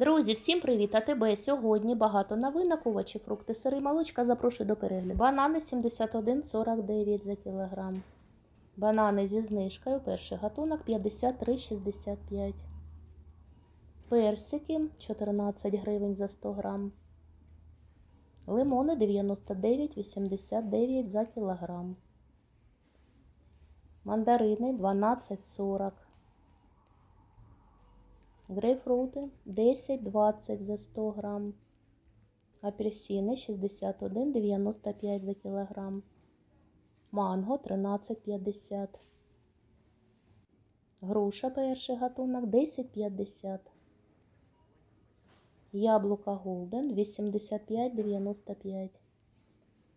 Друзі, всім привіт! А тебе сьогодні багато новинок, овочі, фрукти, сири, молочка. Запрошую до перегляду. Банани 71,49 за кілограм. Банани зі знижкою. Перший гатунок 53,65. Персики 14 гривень за 100 грам. Лимони 99,89 за кілограм. Мандарини 12,40. Грейпфрути 10-20 за 100 грам. Апельсини 61,95 за кілограм. Манго 13,50. Груша перший гатунок 10,50. Яблука Голден 85,95.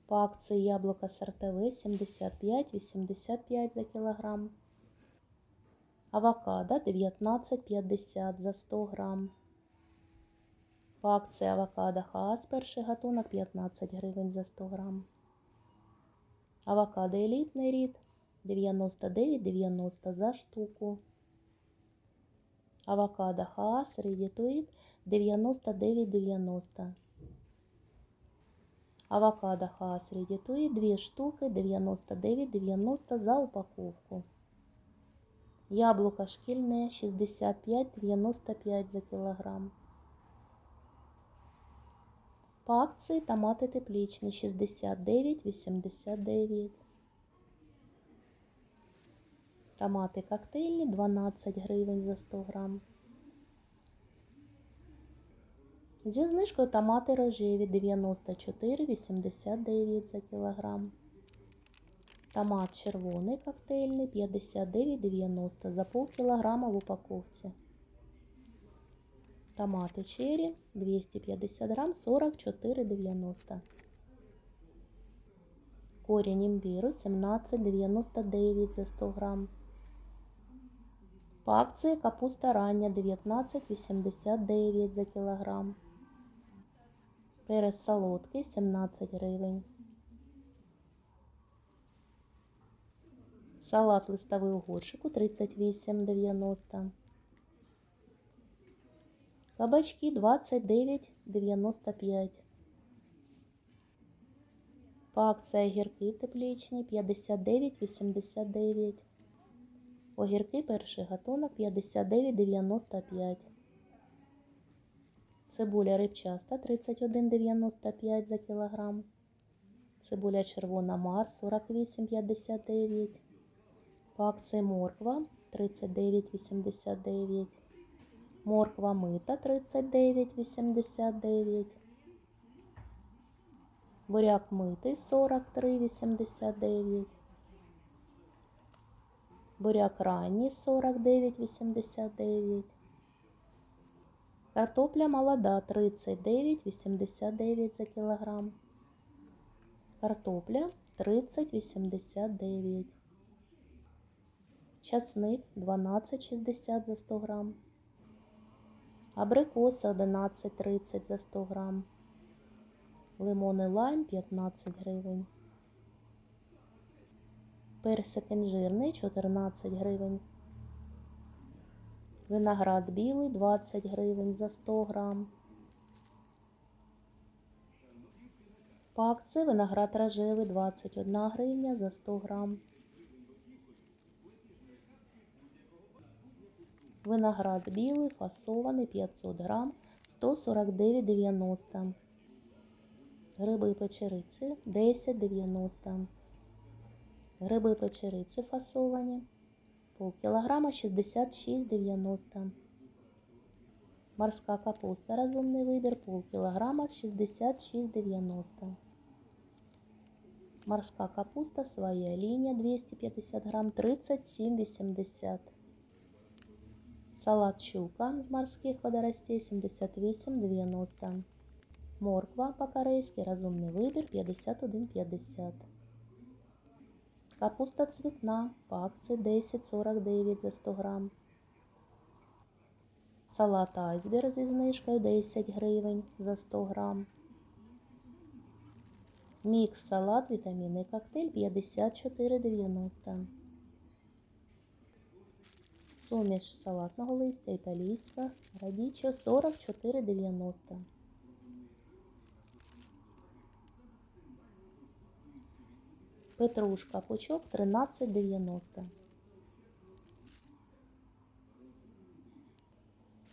По акції яблука сортове 75,85 за кілограм. Авокадо 19,50 за 100 грам. По акції авокадо Хаас перший гатунок 15 гривень за 100 грам. Авокадо елітний рід 99,90 за штуку. Авокадо Хаас Редітуїд 99,90. Авокадо Хаас Редітуїд 2 штуки 99,90 за упаковку. Яблуко шкільне 65,95 за кілограм. По акції томати теплічні 69,89. Томати коктейльні 12 гривень за 100 грам. Зі знижкою томати рожеві 94,89 за кілограм. Томат червоний коктейльний 59,90 за пол кілограма в упаковці. Томати черри 250 грам 44,90. Корінь імбіру 17,99 за 100 грам. По акції капуста рання 19,89 за кілограм. Перець солодкий 17 гривень. Салат листовий у горшику 38,90. Кабачки 29,95. По акції огірки теплічні 59,89. Огірки перший гатунок 59,95. Цибуля рибчаста 31,95 за кілограм. Цибуля червона Марс 48,59. По акції морква 39,89. Морква мита 39,89. Буряк митий 43,89. Буряк ранній 49,89. Картопля молода 39,89 за кілограм. Картопля 30,89. Часник 12,60 за 100 грам. Абрикоси 11,30 за 100 грам. Лимон і лайм 15 гривень. Персик інжирний 14 гривень. Виноград білий 20 гривень за 100 грам. По акції виноград рожевий 21 гривня за 100 грам. Виноград білий, фасований 500 грам, 149,90. Гриби печериці 10,90. Гриби печериці фасовані. Пол кілограма 66,90. Морська капуста розумний вибір пол кілограма 66,90. Морська капуста своя лінія 250 грам 37,80. Салат щука з морських водоростей 78,90. Морква по-корейськи розумний вибір 51,50. Капуста цвітна по акції 10,49 за 100 грам. Салат айсберг зі знижкою 10 гривень за 100 грам. Мікс салат вітамінний коктейль 54,90. Суміш салатного листя італійська. Радічо 44,90. Петрушка пучок 13,90.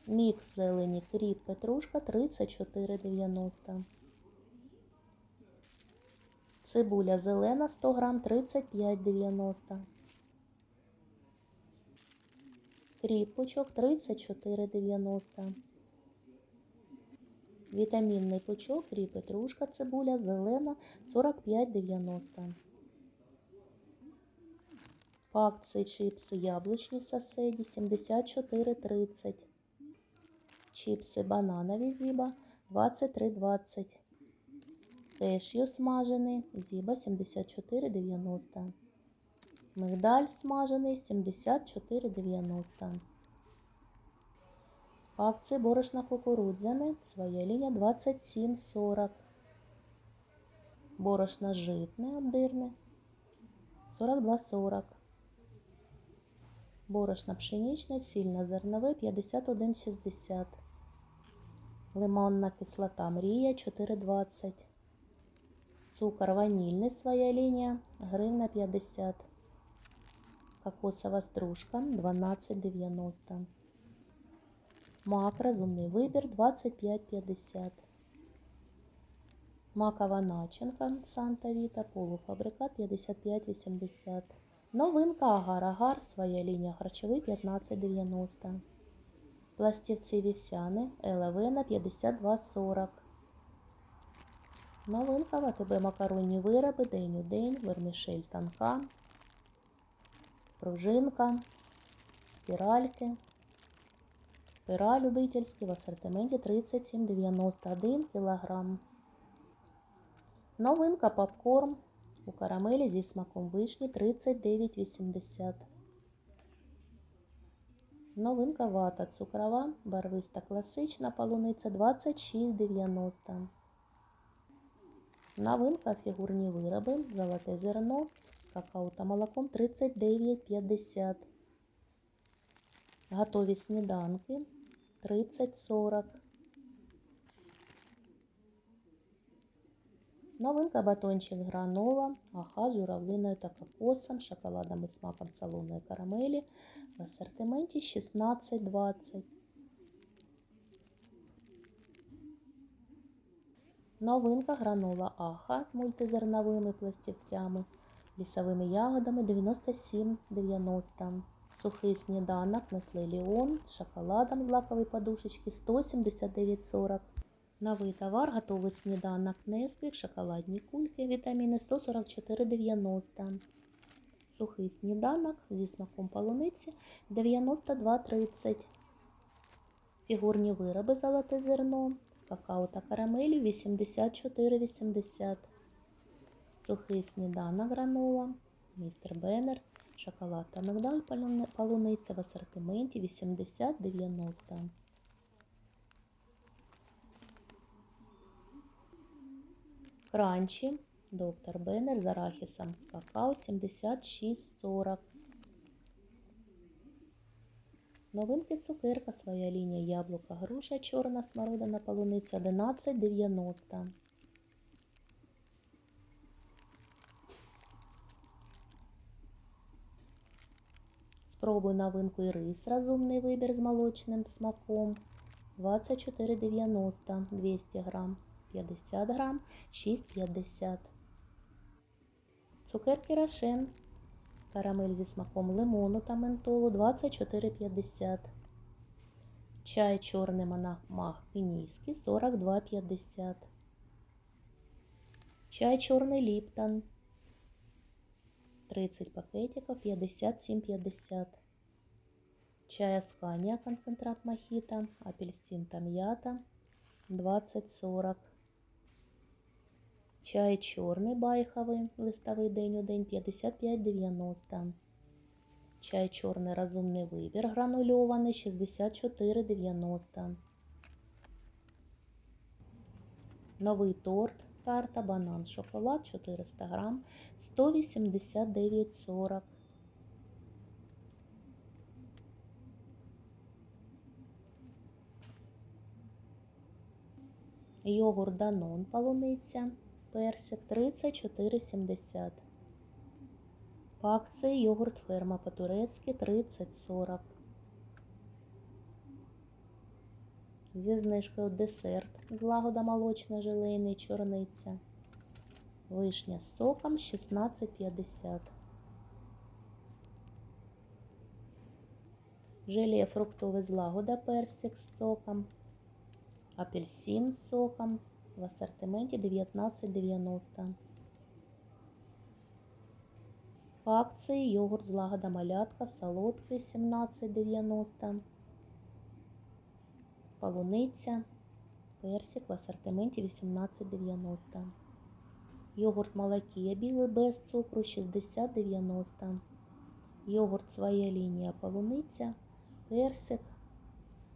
Мікс зелені кріп петрушка 34,90. Цибуля зелена 100 грам 35,90. Кріп пучок 34,90. Вітамінний пучок, кріп петрушка, цибуля зелена 45,90. По акції чипси яблучні соседі 74,30. Чипси бананові зіба 23,20. Кешю смажений зіба 74,90. Мигдаль смажений 74,90. Акції борошна кукурудзяне своя лінія 27,40. Борошна житне обдирне 42,40. Борошна пшеничне, цільне зернове 51,60. Лимонна кислота мрія 4,20. Цукор ванільний своя лінія гривна 50. Кокосова стружка 12,90. Мак розумний вибір 25,50. Макова начинка Санта Віта, полуфабрикат 55,80. Новинка агар-агар, своя лінія харчовий 15,90. Пластівці вівсяни, елевена 52,40. Новинка в АТБ макаронні вироби, день у день, вермішель танка, пружинка, спіральки. Пира любительські в асортименті 37,91 кг. Новинка попкорн у карамелі зі смаком вишні 39,80. Новинка вата цукрова, барвиста класична полуниця 26,90. Новинка фігурні вироби, золоте зерно какао та молоком 39,50. Готові сніданки 30-40. Новинка батончик гранола, аха, журавлиною та кокосом, шоколадом і смаком салонної карамелі в асортименті 16,20. Новинка гранола аха з мультизерновими пластівцями, лісовими ягодами 97,90. Сухий сніданок Nestlé Leon з шоколадом з лакової подушечки 179,40. Новий товар готовий сніданок Nesquik, шоколадні кульки, вітаміни 144,90. Сухий сніданок зі смаком полуниці 92,30. Фігурні вироби золоте зерно з какао та карамелі 84,80. Сухий сніданок гранола, містер Беннер, шоколад та мигдаль полуниця в асортименті 80,90. Кранчі, доктор Беннер з арахісом з какао 76,40. Новинки цукерка, своя лінія яблука, груша, чорна смородина, полуниця 11,90. Спробуй новинку і рис, розумний вибір з молочним смаком. 24,90, 200 грам, 50 грам, 6,50. Цукерки Рошен. Карамель зі смаком лимону та ментолу 24,50. Чай чорний монарх кенійський 42,50. Чай чорний Ліптон 30 пакетиків 57,50. Чай Аскания концентрат мохито, апельсин та м'ята 20,40. Чай чорний байховий, листовий день у день 55,90. Чай чорний розумний вибір гранульований 64,90. Новий торт Тарта банан, шоколад 400 грам, 189,40. Йогурт Данон полуниця, персик 34,70. По акції йогурт ферма по-турецьки 30,40. Зі знижкою десерт злагода молочна желейний чорниця. Вишня з соком 16,50. Желе фруктове злагода персик з соком. Апельсин з соком. В асортименті 19,90. По акції йогурт злагода малятка солодкий 17,90. Полуниця. Персик в асортименті 18,90. Йогурт молокія білий без цукру 60,90. Йогурт своя лінія полуниця. Персик.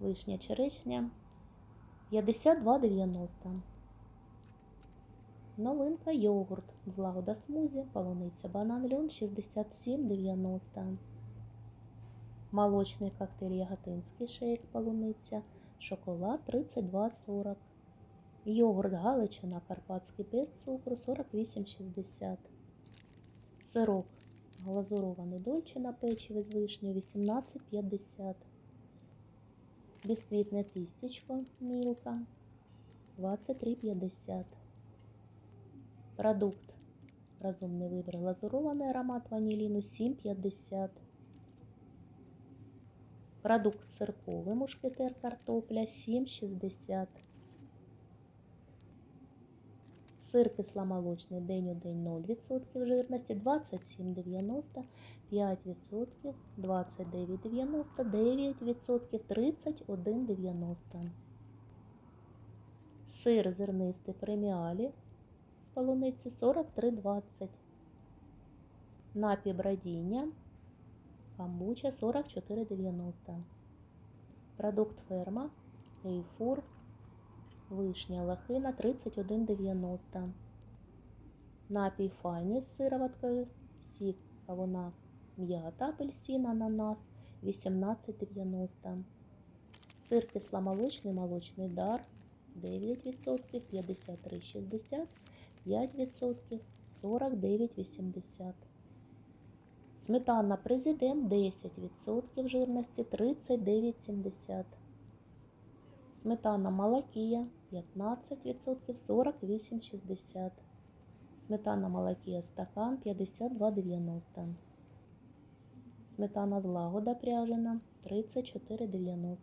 Вишня черешня 52,90. Новинка йогурт. Злагода смузі, полуниця банан льон 67,90. Молочний коктейль Яготинський шейк полуниця. Шоколад 32,40. Йогурт Галичина Карпатський без цукру 48,60. Сирок глазурований дольче на печиві з вишнею 18,50. Бісквітне тістечко Мілка 23,50. Продукт. Розумний вибір глазурований аромат ваніліну 7,50. Продукт цирковий мушкетер картопля 7,60. Сир кисломолочний день у день 0% жирності 27,90, 5%, 29,90, 9%, 31,90. Сир зернистий преміалі з полуниці 43,20. Напій бродіння камбуча 44,90. Продукт ферма Ейфур Вишня лохина 31,90. Напій файні з сироваткою. Сік кавуна м'ята апельсин, ананас 18,90. Сир кисломолочний молочний дар 9%, 53,60, 5%, 49,80. Сметана президент 10% жирності 39,70. Сметана Малакія 15%, 48,60. Сметана Малакія стакан 52,90. Сметана злагода пряжена 34,90.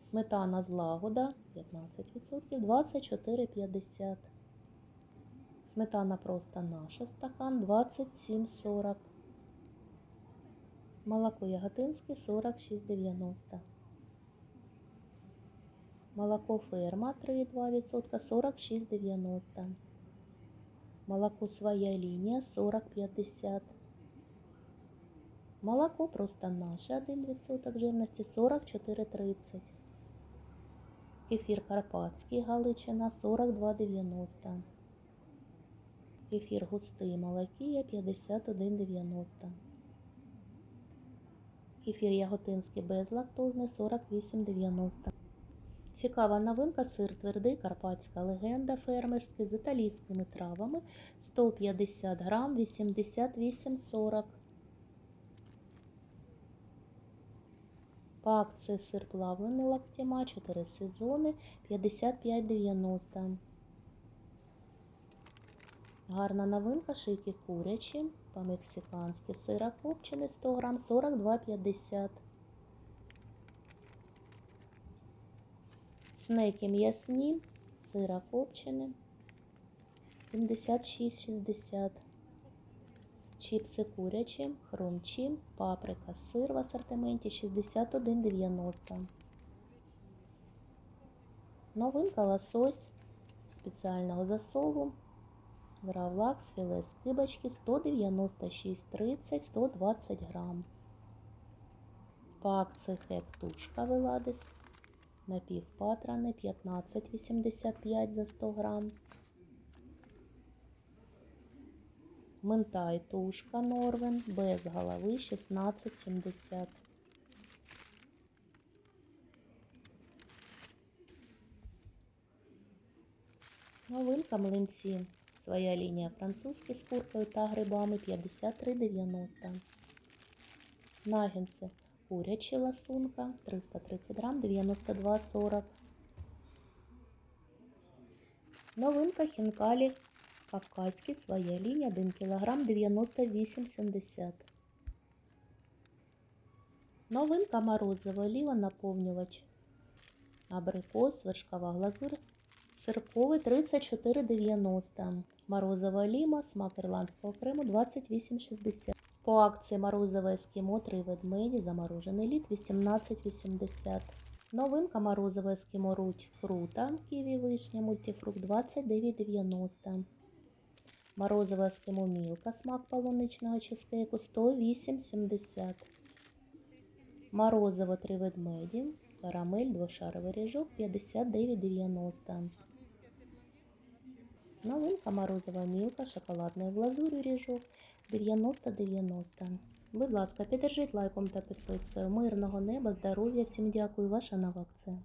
Сметана злагода 15%, 24,50. Сметана просто наша стакан 27,40. Молоко Яготинське 46,90. Молоко ферма 3,2%, 46,90. Молоко своя лінія 40,50. Молоко просто наше 1% жирності 44,30. Кефір Карпатський Галичина 42,90. Кефір густий молокія 51,90. Кефір Яготинський безлактозний 48,90. Цікава новинка сир твердий карпатська легенда фермерський з італійськими травами 150 грам 88,40. По акції сир плавлений лактіма 4 сезони 55,90. Гарна новинка шийки курячі по-мексиканськи. Сира копчений 100 грам 42,50. Снеки м'ясні, сира копчений 76,60. Чіпси курячі, хрумчі, паприка, сир в асортименті 61,90. Новинка лосось спеціального засолу. Гравлакс, філе 196 30, 120 грам. Пак цехет тушка веладис. Напівпатрани 15,85 за 100 грам. Ментай тушка Норвен без голови 16,70. Новинка млинці. Своя лінія французькі з куркою та грибами 53,90. Нагінці. Курячі ласунка 330 грам 92,40. Новинка хінкалі кавказькі. Своя лінія 1 кг 98,70. Новинка морозиво оліва наповнювач. Абрикос, вершкова глазурь, сирковий 34,90. Морозова ліма, смак ірландського крему 28,60. По акції морозове ескімо 3 ведмеді, заморожений лід 18,80. Новинка морозове ескімо руть фрута, ківі вишня, мультифрукт 29,90. Морозове ескімо мілка, смак полуничного чизкейку 108,70. Морозиво три ведмеді, карамель, двошаровий ріжок 59,90. Новинка морозова мілка, шоколадної глазурі ріжок 90,90. Будь ласка, піддержіть лайком та підпискою. Мирного неба, здоров'я, всім дякую, ваша нова акція.